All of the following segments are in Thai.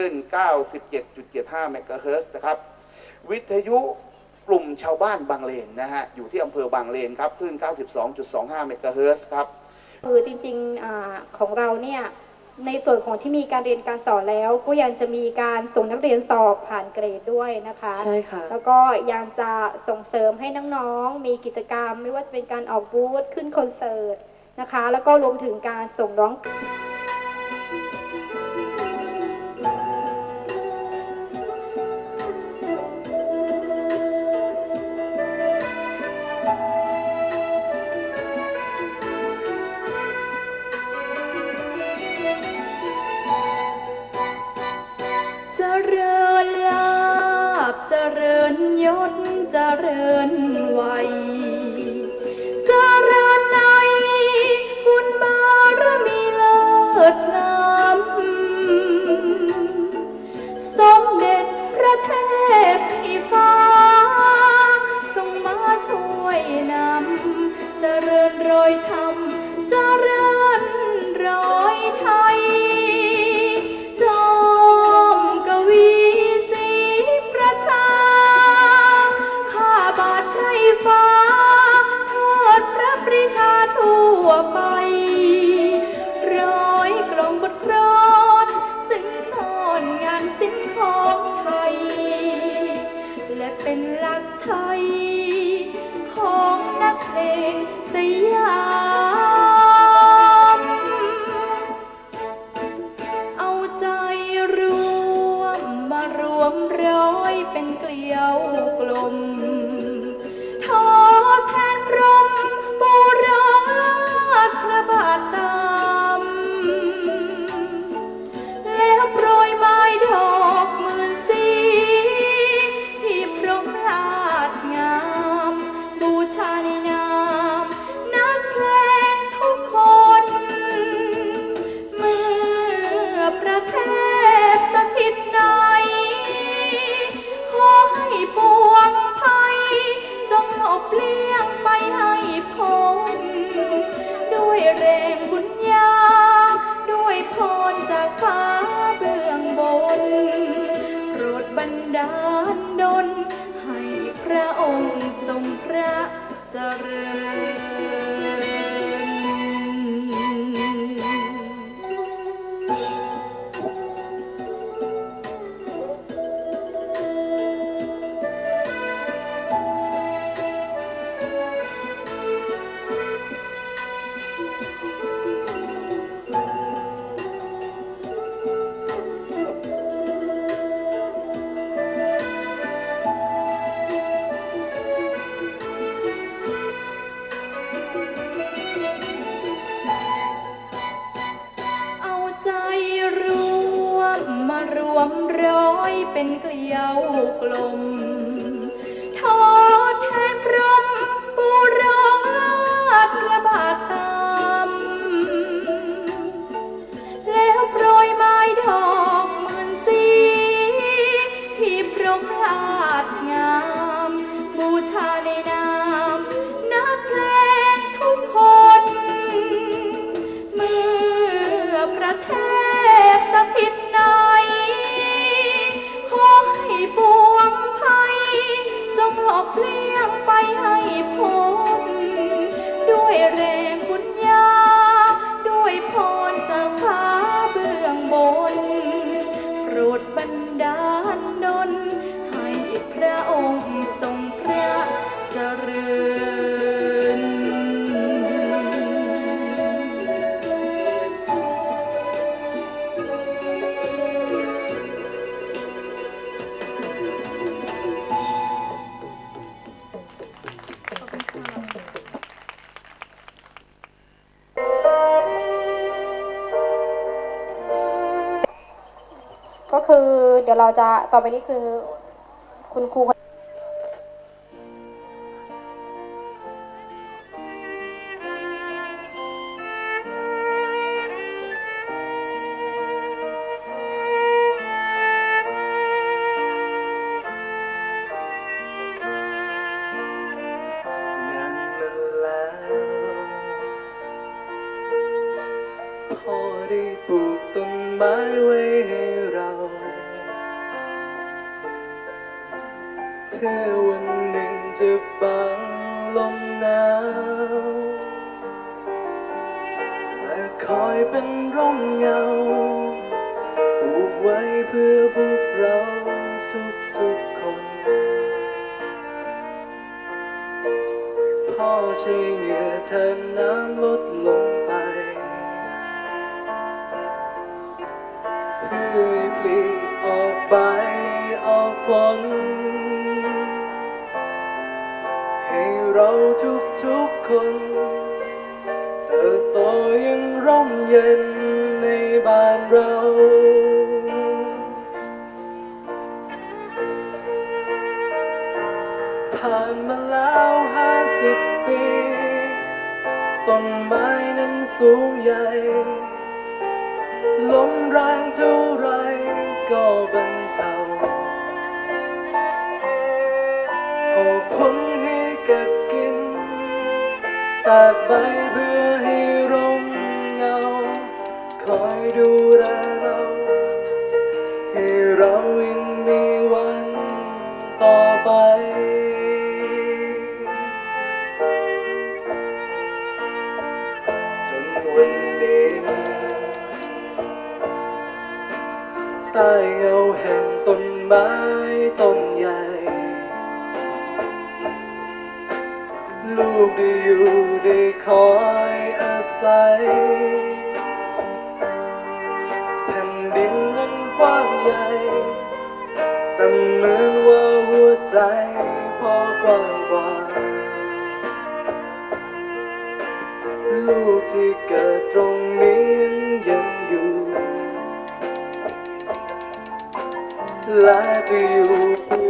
ขึ้น 97.75 เมกะเฮิร์นะครับ วิทยุกลุ่มชาวบ้านบางเลนนะฮะ อยู่ที่อำเภอบางเลนครับ คลื่น 92.25 เมกะเฮิร์ครับ คือจริงๆของเราเนี่ย ในส่วนของที่มีการเรียนการสอนแล้ว ก็ยังจะมีการส่งนักเรียนสอบผ่านเกรดด้วยนะคะ ใช่ค่ะ แล้วก็ยังจะส่งเสริมให้น้องๆ มีกิจกรรม ไม่ว่าจะเป็นการออกบูธขึ้นคอนเสิร์ตนะคะ แล้วก็รวมถึงการส่งร้อง เ็นเกลียวกลม คือเดี๋ยวเราจะต่อไปนี้คือคุณครู ลงลมหนาวและคอยเป็นร่มเงาปลูกไว้เพื่อพวกเราทุกๆคน พ่อใช้เหงื่อเธอน้ำลดลงไปเพื่อให้ปลีกออกไปออกผล เราทุกๆคนเติบโตยังร่มเย็นในบ้านเราผ่านมาแล้วห้าสิบปี ต้นไม้นั้นสูงใหญ่ ลมแรงเท่าากใบเพื่อให้ร่มเงา คอยดูแลเรา ให้เรายังมีวันต่อไปจนวันนี้ใต้เงาแห่งต้นไม้ต้นใหญ่ลูกได้อยู่ ได้คอยอาศัยแผ่นดินนั้นกว้างใหญ่แต่เหมือนว่าหัวใจพ่อกว้างกว่า ลูกที่เกิดตรงนี้ยังอยู่ และจะอยู่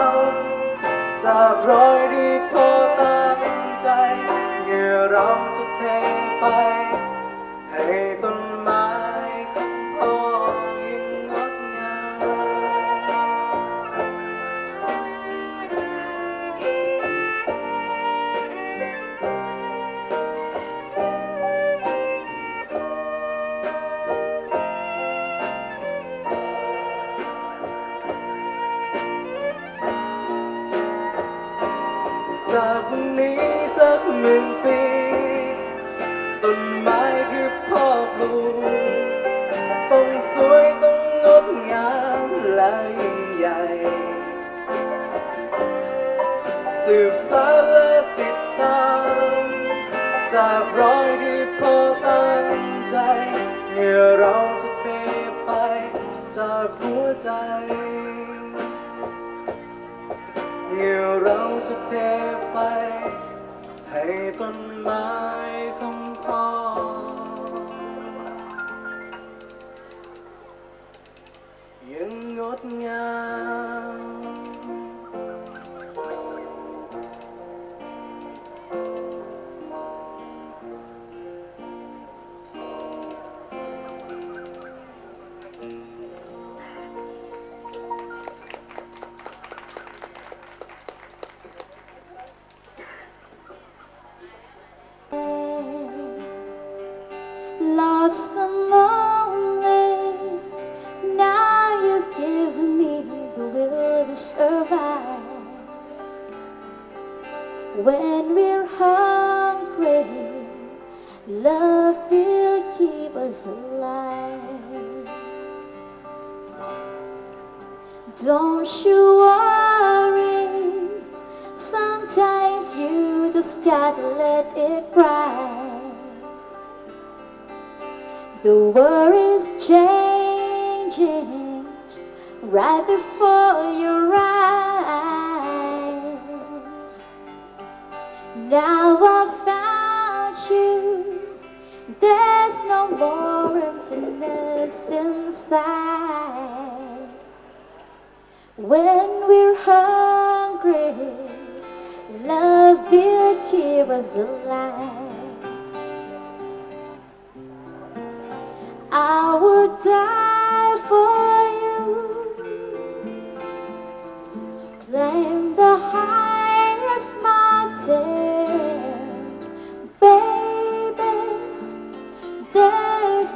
รอยที่พอตั้งใจเงื่อร้อง จากวันนี้สักหนึ่งปี ต้นไม้ที่พ่อปลูกต้องสวยต้องงดงามและยิ่งใหญ่ สืบสานและติดตาม จากรอยที่พ่อตั้งใจเหงื่อเราจะเทไปจากหัวใจเหงื่อ เราจะเทไป alive. Don't you worry, sometimes you just gotta let it cry. The world is changing right before your eyes. Now I found you, There's no more emptiness inside. When we're hungry, love will keep us alive. I would die for you. Climb the high.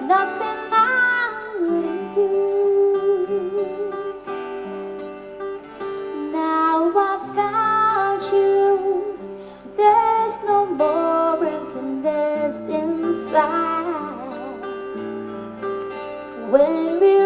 nothing I wouldn't do. Now I found you, there's no more emptiness inside. When we